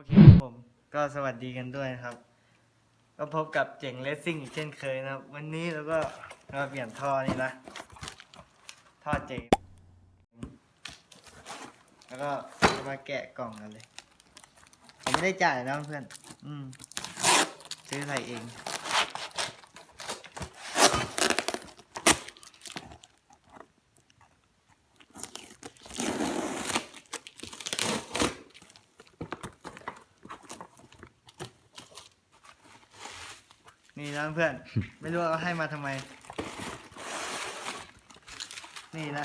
อเคครับผมก็สวัสดีกันด้วยนะครับ ก็พบกับเจ๋งเลสซิ่งอีกเช่นเคยนะครับ วันนี้เราก็มาเปลี่ยนท่อนี่นะท่อเจ๋งแล้วก็จะมาแกะกล่องกันเลย ผมไม่ได้จ่ายนะเพื่อน อืมซื้อใส่เอง นี่นะเพื่อน ไม่รู้เอาให้มาทำไม นี่นะ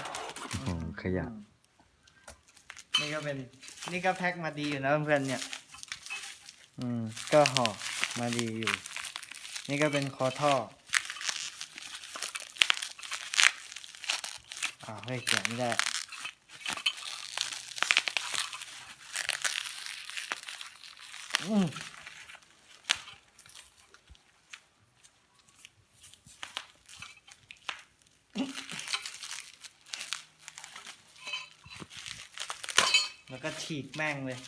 โอ้ขยะอืมนี่ก็เป็น นี่ก็แพ็คมาดีอยู่นะเพื่อนๆเนี่ย อืม ก็ห่อมาดีอยู่ นี่ก็เป็นคอท่ออ้าวเฮ้ยแกะไม่ได้อืม แล้วก็ ฉีกแม่งเลย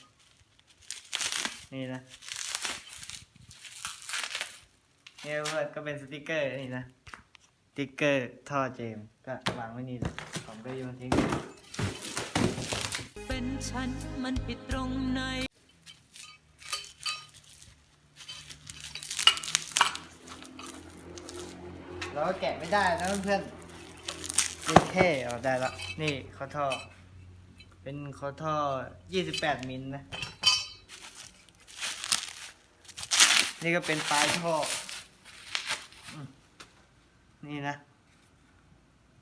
นี่นะเนี่ยเพื่อนก็เป็นสติกเกอร์นี่นะสติกเกอร์ท่อเจมส์ก็วางไว้นี่เลยผมก็โยนทิ้งเป็นฉันมันผิดตรงไหนเราก็แกะไม่ได้นะเพื่อนๆยิงเท่ออกได้แล้วนี่ข้อท่อ เป็นข้อท่อ 28 มิลนะ นี่ก็เป็นปลายท่อ นี่นะ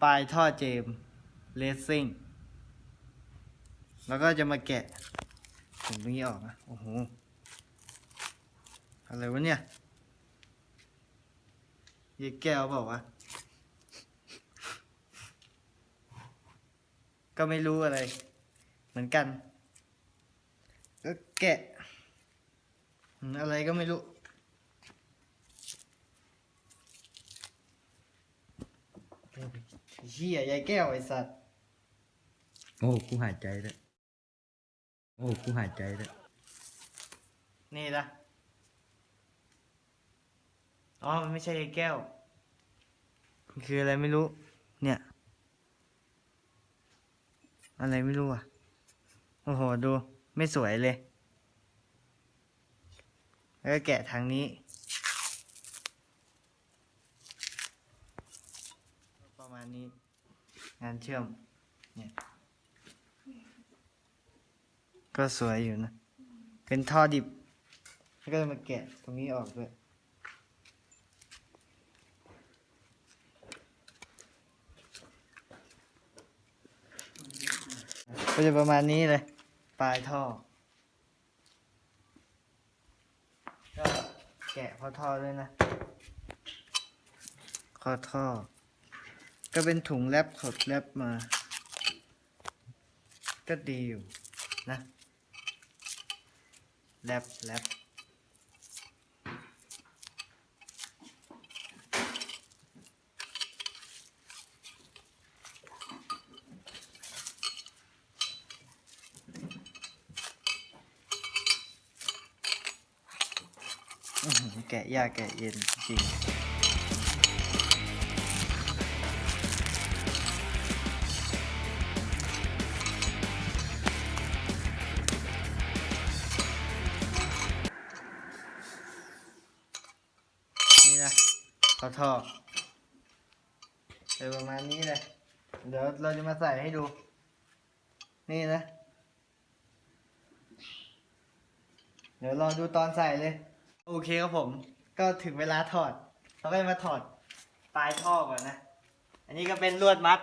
ปลายท่อเจมเลสซิ่ง แล้วก็จะมาแกะถุงตรงนี้ออกนะ โอ้โห อะไรวะเนี่ยยีแก้วเปล่าวะ ก็ไม่รู้อะไร เหมือนกันก็แกะอืมอะไรก็ไม่รู้เฮียยายแก้วไอสัตว์ โอ้กูหายใจแล้วโอ้กูหายใจแล้วนี่ละอ๋อ มันไม่ใช่ยายแก้วมันคืออะไรไม่รู้ เนี่ย อะไรไม่รู้อะ โอ้โห ดู ไม่สวยเลย แล้วก็แกะทางนี้ ประมาณนี้ งานเชื่อม เนี่ย ก็สวยอยู่นะ เป็นท่อดิบ แล้วก็จะมาแกะตรงนี้ออกด้วยก็จะประมาณนี้เลย ลายท่อ ก็แกะพอท่อด้วยนะคอท่อ ก็เป็นถุงแรปขดแรปมา ก็ดีอยู่นะแรปแรป กะยากแกะเย็นจริงนี่นะเขาทอเป็นประมาณนี้เลย เดี๋ยวเราจะมาใส่ให้ดู นี่นะ เดี๋ยวรอดูตอนใส่เลย โอเคครับผม ก็ถึงเวลาถอด เราก็จะมาถอดปลายท่อก่อนนะ อันนี้ก็เป็นลวดมัด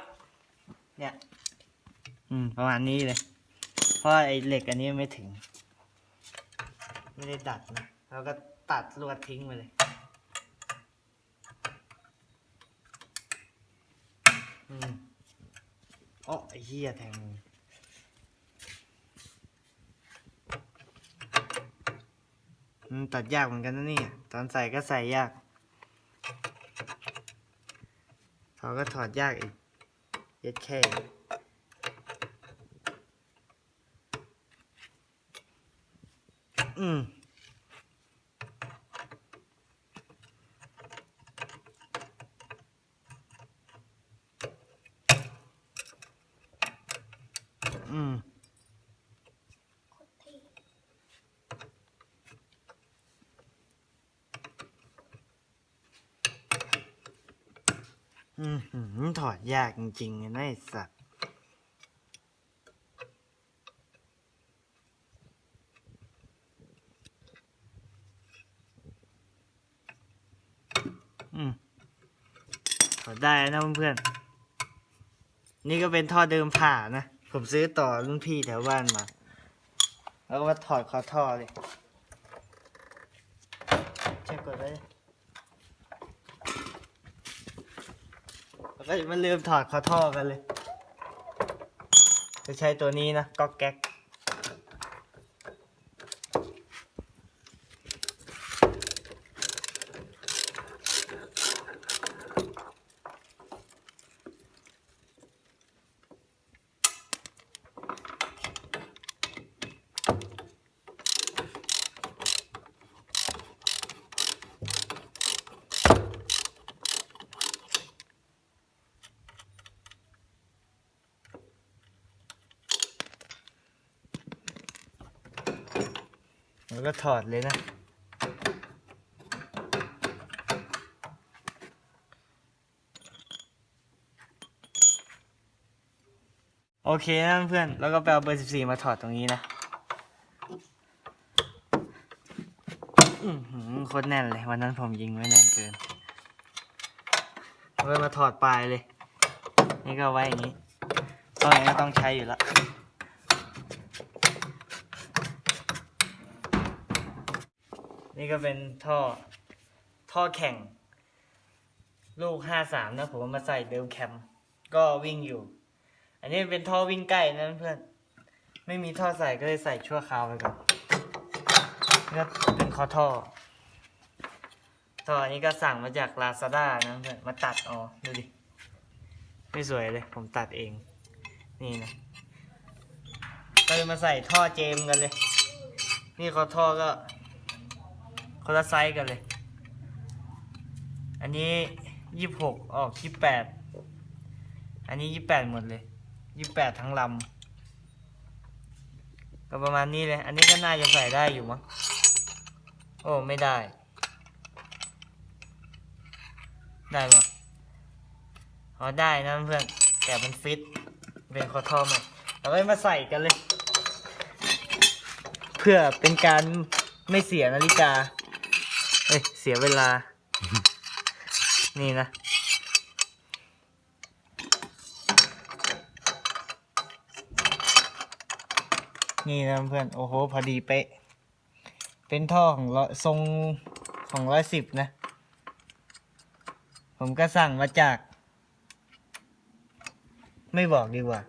เนี่ย อืม ประมาณนี้เลย เพราะไอ้เหล็กอันนี้ไม่ถึง ไม่ได้ดัดนะเราก็ตัดลวดทิ้งไปเลย อืมอ๋อไอ้เหี้ยแทงมือ ตัดยากเหมือนกันนะนี่ ตอนใส่ก็ใส่ยาก ถอดก็ถอดยากอีกเย็ดแค่อืม อืม อืมถอดยากจริงๆนะไอ้สัตว์ อืมถอดได้นะเพื่อนๆ นี่ก็เป็นท่อเดิมผ่านะ ผมซื้อต่อรุ่นพี่แถวบ้านมา แล้วก็มาถอดคอท่อเลยเช็คกดไว้ ดิแล้วก็มาลืมถอดคอท่อกันเลย จะใช้ตัวนี้นะก๊อกแก๊ก แล้วก็ถอดเลยนะ โอเคนะเพื่อน แล้วก็ไปเอาเบอร์ 14 มาถอดตรงนี้นะโคตรแน่นเลย วันนั้นผมยิงไว้แน่นเกินเลยมาถอดปลายเลย นี่ก็ไว้อย่างนี้ตอนนี้ก็ต้องใช้อยู่แล้ว นี่ก็เป็นท่อท่อแข่ง ลูกห้าสามนะผมมาใส่เดิมแคม ก็วิ่งอยู่ อันนี้เป็นท่อวิ่งใกล้นะเพื่อน ไม่มีท่อใส่ก็เลยใส่ชั่วคราวไปก่อนก็เป็นคอท่อ ท่ออันนี้ก็สั่งมาจากลาซาด้านะเพื่อน มาตัดอ๋อดูดิ ไม่สวยเลย ผมตัดเอง นี่นะก็เลยมาใส่ท่อเจมกันเลย นี่คอท่อก็ คนละไซส์กันเลย อันนี้ยี่สิบหกออกยี่สิบแปดอันนี้ยี่สิบแปดหมดเลยยี่สิบแปดทั้งลำก็ประมาณนี้เลย อันนี้ก็น่าจะใส่ได้อยู่มั้งโอ้ไม่ได้ ได้ปะอ๋อได้นะเพื่อนแต่มันฟิตเป็นคอทอมอะเราไม่มาใส่กันเลย เพื่อเป็นการไม่เสียนาฬิกา เอ้ย เสียเวลา นี่นะ นี่นะเพื่อน โอ้โห พอดีเป๊ะ เป็นท่อของร้อยทรงของร้อยสิบนะ ผมก็สั่งมาจาก ไม่บอกดีกว่า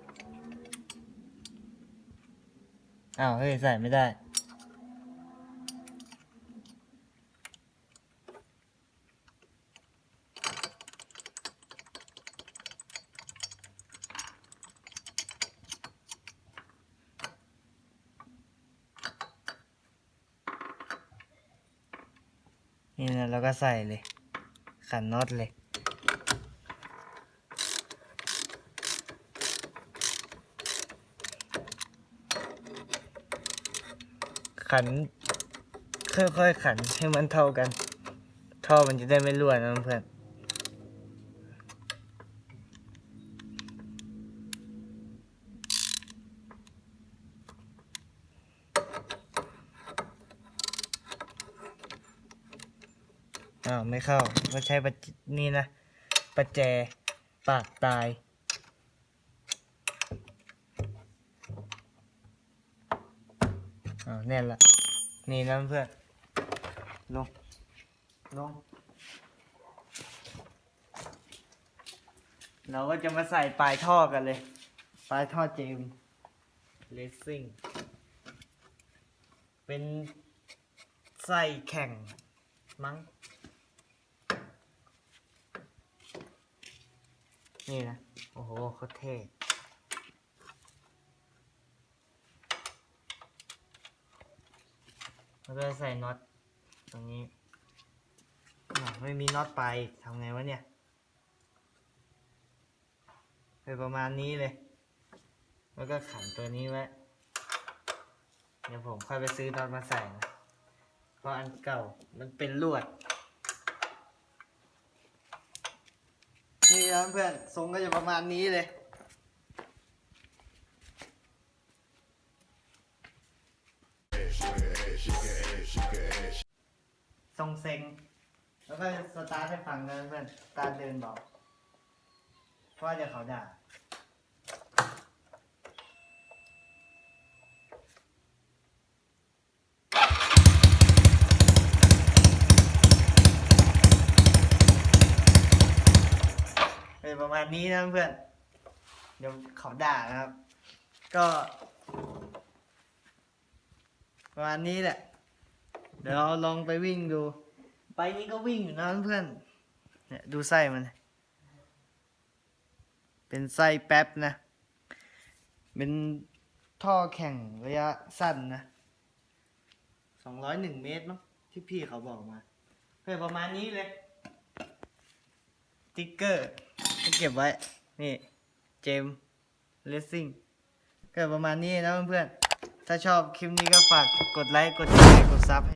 อ้าว เฮ้ย ใส่ไม่ได้ นี่นะเราก็ใส่เลย ขันน็อตเลย ขัน ค่อยๆขันให้มันเท่ากัน ท่อมันจะได้ไม่รั่วนะเพื่อน ไม่เข้า ก็ใช้ปนี่นะประแจปากตายอ้าแน่นละ นี่นะเพื่อน ลง ลง เราก็จะมาใส่ปลายท่อกันเลย ปลายท่อเจมเลสซิ่ง เป็นไส้แข่งมั้ง นี่นะ โอ้โหโคตรเท่แล้วก็ใส่น็อตตรงนี้ไม่มีน็อตไปทำไงวะเนี่ยไปประมาณนี้เลย แล้วก็ขันตัวนี้ไว้ เดี๋ยวผมค่อยไปซื้อน็อตมาใส่นะ เพราะอันเก่ามันเป็นลวด ครับเพื่อนทรงก็จะประมาณนี้เลย ทรงเซ็ง แล้วก็สตาร์ทให้ฟังนะเพื่อนสตาร์ทเดินบอกเพราะว่าเดี๋ยวเขาด่า ประมาณนี้นะเพื่อน เดี๋ยวเขาด่านะครับ ก็ ประมาณนี้แหละ เดี๋ยวเราลองไปวิ่งดู ไปนี้ก็วิ่งอยู่นะเพื่อน เนี่ยดูไส้มัน เป็นไส้แป๊บนะ เป็นท่อแข่งระยะสั้นนะสองร้อยหนึ่งเมตรมั้งที่พี่เขาบอกมาเพื่อประมาณนี้เลยติ๊กเกอร์ เก็บไว้ นี่เจมเลสซิ่งก็ประมาณนี้นะเพื่อนๆ ถ้าชอบคลิปนี้ก็ฝากกดไลค์ กดแชร์ กดซับ